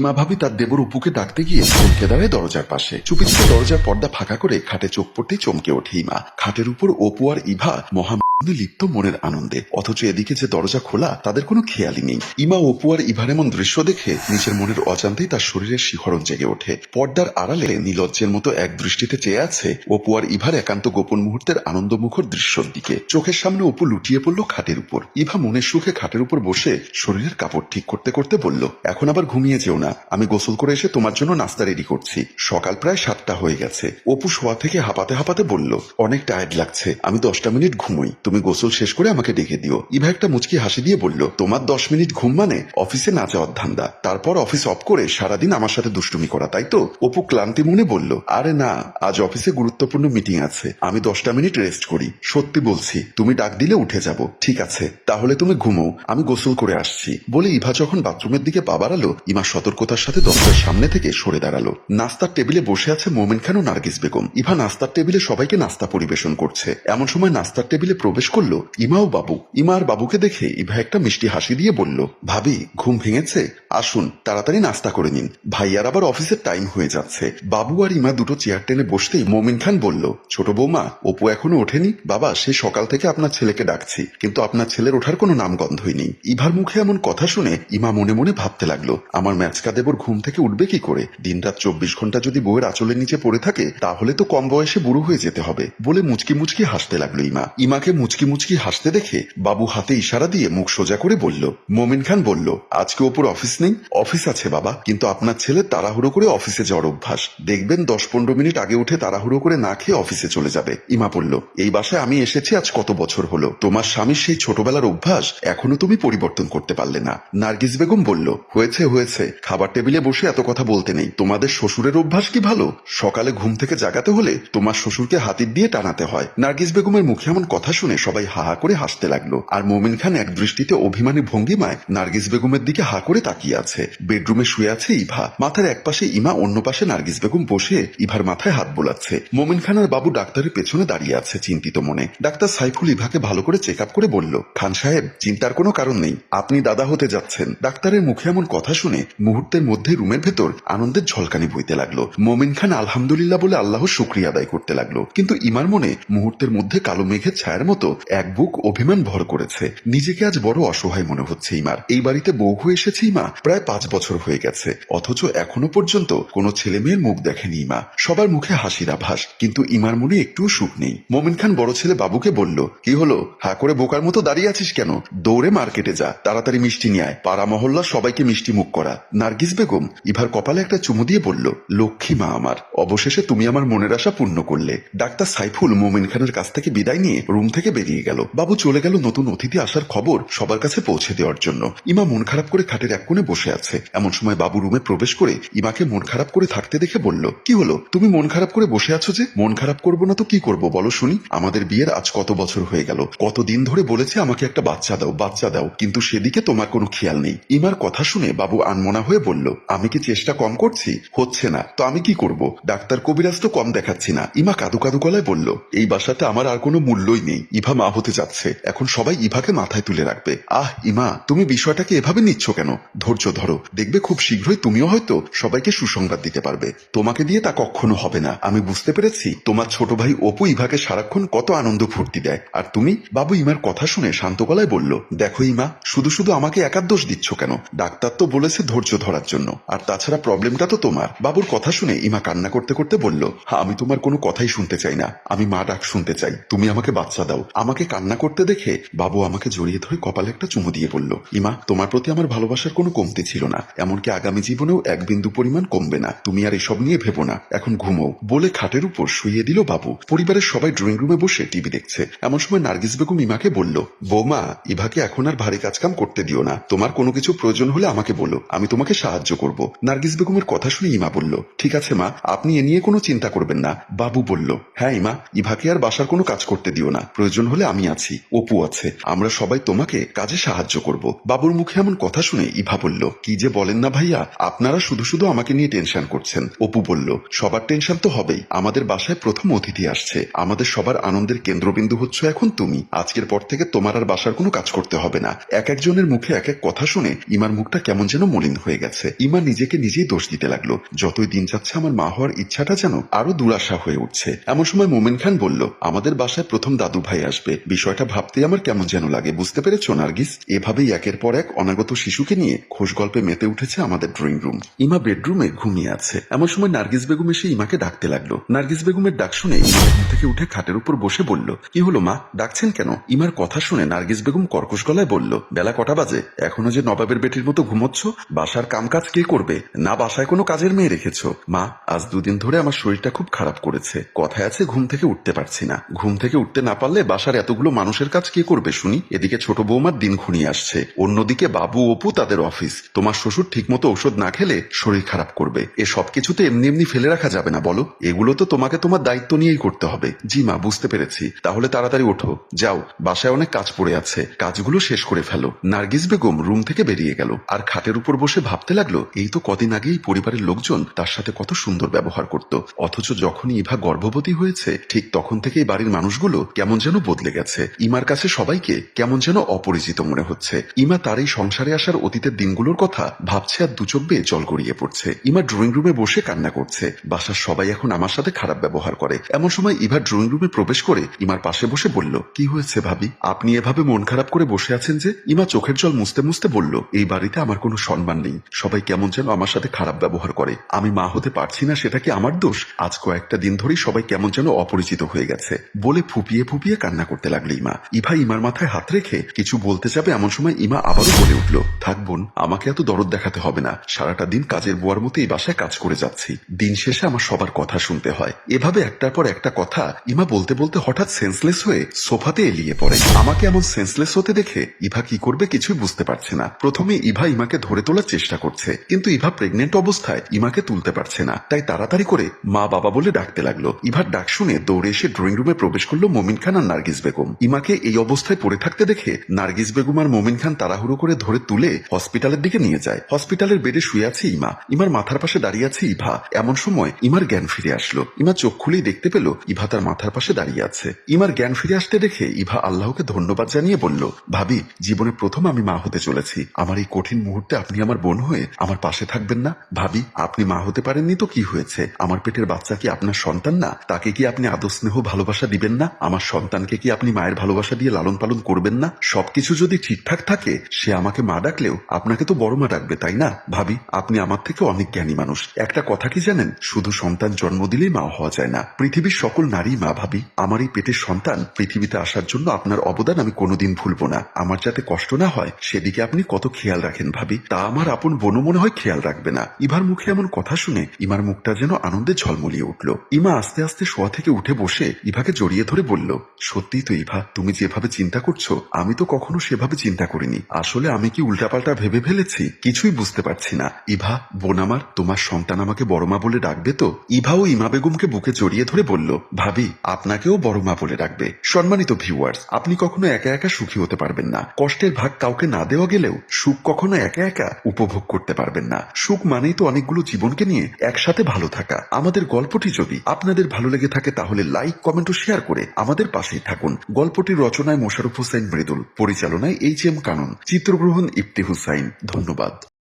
ইমা ভাবি তার দেবর উপুকে ডাকতে গিয়ে চমকে দাঁড়ায় দরজার পাশে। চুপি দরজার পর্দা ফাঁকা করে খাটে চোখ পড়তে চমকে ওঠে ইমা খাটের উপর অপু আর ইভা মহা লিপ্ত মনের আনন্দে। অথচ এদিকে যে দরজা খোলা, তাদের কোনো খেয়ালই নেই। ইমা অপু আর ইভার এমন দৃশ্য দেখে নিজের মনের অজান্তেই তার শরীরের শিহরণ জেগে ওঠে। পর্দার আড়ালে নীলজ্জের মতো এক দৃষ্টিতে চেয়ে আছে অপু আর ইভার একান্ত গোপন মুহূর্তের আনন্দমুখর দৃশ্যর দিকে। চোখের সামনে অপু লুটিয়ে পড়ল খাটের উপর। ইভা মনের সুখে খাটের উপর বসে শরীরের কাপড় ঠিক করতে করতে বলল, এখন আবার ঘুমিয়ে যেও না। আমি গোসল করে এসে তোমার জন্য নাস্তা রেডি করছি। সকাল প্রায় সাতটা হয়ে গেছে। অপু শোয়া থেকে হাঁপাতে হাঁপাতে বলল, অনেক টায়ার্ড লাগছে। আমি দশটা মিনিট ঘুমোই। তুমি গোসল শেষ করে আমাকে ডেকে দিও। ইভা একটা মুচকি হাসি দিয়ে বলল, তোমার দশ মিনিট ঘুম মানে অফিসে না যাওয়ার ধান্দা। তারপর অফিস অফ করে সারাদিন আমার সাথে দুষ্টুমি করা, তাই তো? অপু ক্লান্তি মনে বলল, আরে না, আজ অফিসে গুরুত্বপূর্ণ মিটিং আছে। আমি দশটা মিনিট রেস্ট করি। সত্যি বলছি, তুমি ডাক দিলে উঠে যাব। ঠিক আছে, তাহলে তুমি ঘুমো। আমি গোসল করে আসছি। বলে ইভা যখন বাথরুমের দিকে পা বাড়ালো, ইমা সতর্কতার সাথে দরজার সামনে থেকে সরে দাঁড়াল। নাস্তার টেবিলে বসে আছে মোমেন খান ও নার্গিস বেগম। ইভা নাস্তার টেবিলে সবাইকে নাস্তা পরিবেশন করছে। এমন সময় নাস্তার টেবিলে প্রবেশ করল ইমা ও বাবু। ইমা আর বাবুকে দেখে ইভা একটা মিষ্টি হাসি দিয়ে বলল, ভাবি, ঘুম ভেঙেছে? আসুন, তাড়াতাড়ি নাস্তা করে নিন। ভাইয়ার আবার অফিসের টাইম হয়ে যাচ্ছে। বাবু আর ইমা দুটো চেয়ার টেনে বসতেই মোমিন খান বলল, ছোট বৌমা, অপু এখনও ওঠেনি? বাবা, সে সকাল থেকে আপনার ছেলেকে ডাকছি, কিন্তু আপনার ছেলের ওঠার কোনো নামগন্ধই নেই। ইভার মুখে এমন কথা শুনে ইমা মনে মনে ভাবতে লাগল, আমার ম্যাচকা দেবর ঘুম থেকে উঠবে কি করে? দিনরাত চব্বিশ ঘণ্টা যদি বউয়ের আঁচলের নিচে পড়ে থাকে, তাহলে তো কম বয়সে বুড়ো হয়ে যেতে হবে, বলে মুচকি মুচকি হাসতে লাগল ইমা। ইমাকে মুচকি মুচকি হাসতে দেখে বাবু হাতে ইশারা দিয়ে মুখ সোজা করে বলল, মোমিন খান বলল, আজকে ওপর অফিস নেই? অফিস আছে বাবা, কিন্তু আপনার ছেলে তাড়াহুড়ো করে অফিসে যাওয়ার অভ্যাস। দেখবেন দশ পনেরো মিনিট আগে উঠে তাড়াহুড়ো করে না খেয়ে অফিসে চলে যাবে। ইমা বলল, এই বাসায় আমি এসেছি আজ কত বছর হলো? তোমার স্বামীর সেই ছোটবেলার অভ্যাস এখনও তুমি পরিবর্তন করতে পারলে না। নার্গিস বেগম বলল, হয়েছে হয়েছে। খাবার টেবিলে বসে এত কথা বলতে নেই। তোমাদের শ্বশুরের অভ্যাস কি ভালো? সকালে ঘুম থেকে জাগাতে হলে তোমার শ্বশুরকে হাতির দিয়ে টানাতে হয়। নার্গিস বেগমের মুখে এমন কথা শুনে সবাই হা হা করে হাসতে লাগল। আর মোমিন খান এক দৃষ্টিতে অভিমানী ভঙ্গিমায় নার্গিস বেগমের দিকে হা করে তাকিয়ে আছে। বেডরুমে শুয়ে আছে ইভা। মাথার এক পাশে ইমা, অন্য পাশে নার্গিস বেগম বসে ইভার মাথায় হাত বোলাচ্ছে। মোমিন খান আর বাবু ডাক্তারের পেছনে দাঁড়িয়ে আছে চিন্তিত মনে। ডাক্তার সাইফুল ইভাকে ভালো করে চেক করে বলল, খান সাহেব, চিন্তার কোনো কারণ নেই। আপনি দাদা হতে যাচ্ছেন। ডাক্তারের মুখে এমন কথা শুনে মুহূর্তের মধ্যে রুমের ভেতর আনন্দের ঝলকানি বইতে লাগল। মোমিন খান আলহামদুলিল্লাহ বলে আল্লাহ শুক্রিয়া আদায় করতে লাগল। কিন্তু ইমার মনে মুহূর্তের মধ্যে কালো মেঘের ছায়ার মতো এক বুক অভিমান ভর করেছে। নিজেকে আজ বড় অসহায় মনে হচ্ছে ইমার। এই বাড়িতে বউ হয়ে এসেছে ইমা। প্রায় পাঁচ বছর হয়ে গেছে। অথচ এখনও পর্যন্ত কোনো ছেলে মেয়ের মুখ দেখেনি ইমা। সবার মুখে হাসির আভাস। কিন্তু ইমার মনে একটুও সুখ নেই। মোমিন খান বড় ছেলে বাবুকে বলল, কি হলো? হা করে বোকার মতো দাঁড়িয়ে আছিস কেন? দৌড়ে মার্কেটে যা। তাড়াতাড়ি মিষ্টি নিয়ে পাড়া মহল্লা সবাইকে মিষ্টি মুখ করা। নার্গিস বেগম ইভার কপালে একটা চুমু দিয়ে বলল, লক্ষ্মী মা আমার, অবশেষে তুমি আমার মনের আশা পূর্ণ করলে। ডাক্তার সাইফুল মোমিন খানের কাছ থেকে বিদায় নিয়ে রুম থেকে বেরিয়ে গেল। বাবু চলে গেল নতুন অতিথি আসার খবর সবার কাছে পৌঁছে দেওয়ার জন্য। ইমা মন খারাপ করে খাটের এক কোণে বসে আছে। এমন সময় বাবু রুমে প্রবেশ করে ইমাকে মন খারাপ করে থাকতে দেখে বলল, কি হলো? তুমি মন খারাপ করে বসে আছো যে? মন খারাপ করব না তো কি করব? বলো শুনি। আমাদের বিয়ের আজ কত বছর হয়ে গেল। কতদিন ধরে বলেছে আমাকে একটা বাচ্চা দাও বাচ্চা দাও। কিন্তু সেদিকে তোমার কোনো খেয়াল নেই। ইমার কথা শুনে বাবু আনমনা হয়ে বলল, আমি কি চেষ্টা কম করছি? হচ্ছে না। তো আমি কি করব? ডাক্তার কবিরাজ তো কম দেখাচ্ছি না। ইমা কাদু কাদু গলায় বলল, এই বাসাতে আমার আর কোনো মূল্যই নেই। ইভা মা হতে যাচ্ছে। এখন সবাই ইভাকে মাথায় তুলে রাখবে। আহ, ইমা, তুমি বিষয়টাকে এভাবে নিচ্ছ কেন? ধৈর্য ধরো। দেখবে খুব শীঘ্রই তুমিও হয়তো সবাইকে সুসংবাদ দিতে পারবে। তোমাকে দিয়ে তা কখনো হবে না। আমি বুঝতে পেরেছি, তোমার ছোট ভাই অপু ইভাকে সারাক্ষণ কত আনন্দ ফুর্তি দেয়। আর তুমি, বাবু ইমার কথা শুনে শান্ত গলায় বলল, দেখো ইমা, শুধু শুধু আমাকে একার দোষ দিচ্ছ কেন? ডাক্তার তো বলেছে ধৈর্য ধরার জন্য। আর তাছাড়া প্রবলেমটা তো তোমার। বাবুর কথা শুনে ইমা কান্না করতে করতে বলল হ্যাঁ আমি তোমার কোনো কথাই শুনতে চাই না। আমি মা ডাক শুনতে চাই। তুমি আমাকে বাচ্চা দাও। আমাকে কান্না করতে দেখে বাবু আমাকে জড়িয়ে ধরে কপালে একটা চুমু দিয়ে বলল, ইমা, তোমার প্রতি আমার ভালোবাসার কোনো কমতি ছিল না। এমনকি আগামী জীবনেও এক বিন্দু পরিমাণ কমবে না। তুমি আর এসব নিয়ে ভেবো না। এখন ঘুমো বলে খাটের উপর শুইয়ে দিল বাবু। পরিবারের সবাই ড্রয়িং রুমে বসে টিভি দেখছে। এমন সময় নার্গিস বেগম ইমাকে বলল, বৌমা, ইভাকে এখন আর ভারী কাজকাম করতে দিও না। তোমার কোনো কিছু প্রয়োজন হলে আমাকে বলো। আমি তোমাকে সাহায্য করব। নার্গিস বেগমের কথা শুনে ইমা বলল, ঠিক আছে মা, আপনি এ নিয়ে কোনো চিন্তা করবেন না। বাবু বলল হ্যাঁ ইমা, ইভাকে আর বাসার কোনো কাজ করতে দিও না। প্রয়োজন প্রয়োজন হলে আমি আছি, অপু আছে। আমরা সবাই তোমাকে কাজে সাহায্য করব। বাবুর মুখে এমন কথা শুনে ইভা বলল, কি যে বলেন না ভাইয়া, আপনারা শুধু শুধু আমাকে নিয়ে টেনশন করছেন। অপু বলল, সবার টেনশন তো হবেই। আমাদের বাসায় প্রথম অতিথি আসছে। আমাদের সবার আনন্দের কেন্দ্রবিন্দু হচ্ছে এখন তুমি। আজকের পর থেকে তোমার আর বাসার কোনো কাজ করতে হবে না। এক একজনের মুখে এক এক কথা শুনে ইমার মুখটা কেমন যেন মলিন হয়ে গেছে। ইমা নিজেকে নিজেই দোষ দিতে লাগল। যতই দিন যাচ্ছে, আমার মা হওয়ার ইচ্ছাটা যেন আরও দুরাশা হয়ে উঠছে। এমন সময় মোমেন খান বলল, আমাদের বাসায় প্রথম দাদু ভাই আসবে। বিষয়টা ভাবতে আমার কেমন যেন লাগে। বুঝতে পেরেছ, নার্গিস? এভাবেই একের পর এক অনাগত শিশুকে নিয়ে খোশ গল্পে মেতে উঠেছে আমাদের ড্রয়িং রুম। ইমা বেডরুমে ঘুমিয়ে আছে। এমন সময় নার্গিস বেগম এসে ইমাকে ডাকতে লাগল। নার্গিস বেগমের ডাক শুনে থেকে উঠে খাটের উপর বসে বলল, কি হলো মা? ডাকছেন কেন? ইমার কথা শুনে নার্গিস বেগম কর্কশ গলায় বলল, বেলা কটা বাজে? এখনও যে নবাবের বেটির মতো ঘুমোচ্ছ? বাসার কামকাজ কে করবে? না বাসায় কোনো কাজের মেয়ে রেখেছো? মা, আজ দুদিন ধরে আমার শরীরটা খুব খারাপ করেছে। কথায় আছে, ঘুম থেকে উঠতে পারছি না। ঘুম থেকে উঠতে না পারলে বাসার এতগুলো মানুষের কাজ কে করবে শুনি? এদিকে ছোট বৌমার দিন ঘনিয়ে আসছে। অন্যদিকে বাবু অপু তাদের অফিস। তোমার শ্বশুর ঠিকমতো ওষুধ না খেলে শরীর খারাপ করবে। এ সব কিছু তো এমনি এমনি ফেলে রাখা যাবে না, বলো। এগুলো তো তোমাকে তোমার দায়িত্ব নিয়েই করতে হবে। জি মা, বুঝতে পেরেছি। তাহলে তাড়াতাড়ি ওঠো। যাও, বাসায় অনেক কাজ পড়ে আছে। কাজগুলো শেষ করে ফেলো। নার্গিস বেগম রুম থেকে বেরিয়ে গেল। আর খাটের উপর বসে ভাবতে লাগল, এই তো কদিন আগেই পরিবারের লোকজন তার সাথে কত সুন্দর ব্যবহার করত। অথচ যখনই ইভা গর্ভবতী হয়েছে, ঠিক তখন থেকেই বাড়ির মানুষগুলো কেমন যেন বদলে গেছে। ইমার কাছে সবাইকে কেমন যেন অপরিচিত মনে হচ্ছে। ইমা তার এই সংসারে আসার অতীতের দিনগুলোর কথা ভাবছে আর দুচোখ বেয়ে জল গড়িয়ে পড়ছে। ইমা ড্রয়িং রুমে বসে কান্না করছে। বাসার সবাই এখন আমার সাথে খারাপ ব্যবহার করে। এমন সময় ইভা ড্রয়িং রুমে প্রবেশ করে ইমার পাশে বসে বলল, কি হয়েছে ভাবি? আপনি এভাবে মন খারাপ করে বসে আছেন যে? ইমা চোখের জল মুছতে মুছতে বলল, এই বাড়িতে আমার কোনো সম্মান নেই। সবাই কেমন যেন আমার সাথে খারাপ ব্যবহার করে। আমি মা হতে পারছি না, সেটা কি আমার দোষ? আজ কয়েকটা দিন ধরেই সবাই কেমন যেন অপরিচিত হয়ে গেছে। বলে ফুপিয়ে ফুপিয়ে কান্না করতে লাগল ইমা। ইভা ইমার মাথায় হাত রেখে কিছু বলতে যাবে এমন সময় ইমা আবারও বলে উঠল, থাক বোন, আমাকে এত দরদ দেখাতে হবে না। সারাটা দিন কাজের বুয়ার মতো এই বাসায় কাজ করে যাচ্ছি। দিন শেষে আমার সবার কথা শুনতে হয়। এভাবে একটার পর একটা কথা ইমা বলতে বলতে হঠাৎ সেন্সলেস হয়ে সোফাতে এলিয়ে পড়ে। আমাকে এমন সেন্সলেস হতে দেখে ইভা কি করবে কিছুই বুঝতে পারছে না। প্রথমে ইভা ইমাকে ধরে তোলার চেষ্টা করছে, কিন্তু ইভা প্রেগনেন্ট অবস্থায় ইমাকে তুলতে পারছে না। তাই তাড়াতাড়ি করে মা বাবা বলে ডাকতে লাগল। ইভার ডাক শুনে দৌড়ে এসে ড্রয়িং রুমে প্রবেশ করল মমিন খান নার্গিস বেগম। ইমাকে এই অবস্থায় পড়ে থাকতে দেখে নার্গিস বেগম আর মমিন খান তাড়াহুড়ো করে ধরে তুলে হসপিটালের দিকে নিয়ে যায়। হসপিটালের বেডে শুয়ে আছে ইমা। ইমার মাথার পাশে দাঁড়িয়ে আছে ইভা। এমন সময় ইমার জ্ঞান ফিরে আসলো। ইমা চোখ খুলেই দেখতে পেল ইভা তার মাথার পাশে দাঁড়িয়ে আছে। ইমার জ্ঞান ফিরে আসতে দেখে ইভা আল্লাহকে ধন্যবাদ জানিয়ে বলল, ভাবি, জীবনে প্রথম আমি মা হতে চলেছি। আমার এই কঠিন মুহূর্তে আপনি আমার বোন হয়ে আমার পাশে থাকবেন না। ভাবি, আপনি মা হতে পারেননি তো কি হয়েছে? আমার পেটের বাচ্চা কি আপনার সন্তান না? তাকে কি আপনি আদর স্নেহ ভালোবাসা দিবেন না? আমার সন্তানকে কি আপনি মায়ের ভালোবাসা দিয়ে লালন পালন করবেন না? সবকিছু যদি ঠিকঠাক থাকে, সে আমাকে মা ডাকলেও আপনাকে তো বড় মা ডাকবে, তাই না? ভাবি, আপনি আমার থেকে অনেক জ্ঞানী মানুষ। একটা কথা কি জানেন? শুধু সন্তান জন্ম দিলেই মা হওয়া যায় না। পৃথিবীর সকল নারী মা, ভাবি। আমার এই পেটের সন্তান পৃথিবীতে আসার জন্য আপনার অবদান আমি কোনোদিন ভুলবো না। আমার যাতে কষ্ট না হয়, সেদিকে আপনি কত খেয়াল রাখেন, ভাবি। তা আমার আপন বোনও মনে হয় খেয়াল রাখবে না। ইভার মুখে এমন কথা শুনে ইমার মুখটা যেন আনন্দে ঝলমলিয়ে উঠল। ইমা আস্তে আস্তে শোয়া থেকে উঠে বসে ইভাকে জড়িয়ে ধরে বলল সত্যিই তো ইভা, তুমি যেভাবে চিন্তা করছ, আমি তো কখনো সেভাবে চিন্তা করিনি। আসলে আমি কি উল্টাপাল্টা ভেবে ফেলেছি? কিছুই বুঝতে পারছি না। ইভা, বোন আমার, তোমার সন্তান আমাকে বড় মা বলে ডাকবে তো? ইভা ও ইমা বেগমকে বুকে জড়িয়ে ধরে বলল, ভাবি, আপনাকেও বড় মা বলে ডাকবে। সম্মানিত ভিউয়ার্স আপনি কখনো একা একা সুখী হতে পারবেন না। কষ্টের ভাগ কাউকে না দেওয়া গেলেও সুখ কখনো একা একা উপভোগ করতে পারবেন না। সুখ মানেই তো অনেকগুলো জীবনকে নিয়ে একসাথে ভালো থাকা। আমাদের গল্পটি যদি আপনাদের ভালো লেগে থাকে তাহলে লাইক কমেন্ট ও শেয়ার করে আমাদের পাশেই থাকুন। গল্পটির রচনায় মোশারফ হোসেন মৃদুল পরিচালনায় এইচ এম কানুন চিত্রগ্রহণ ইফতি হুসাইন। ধন্যবাদ।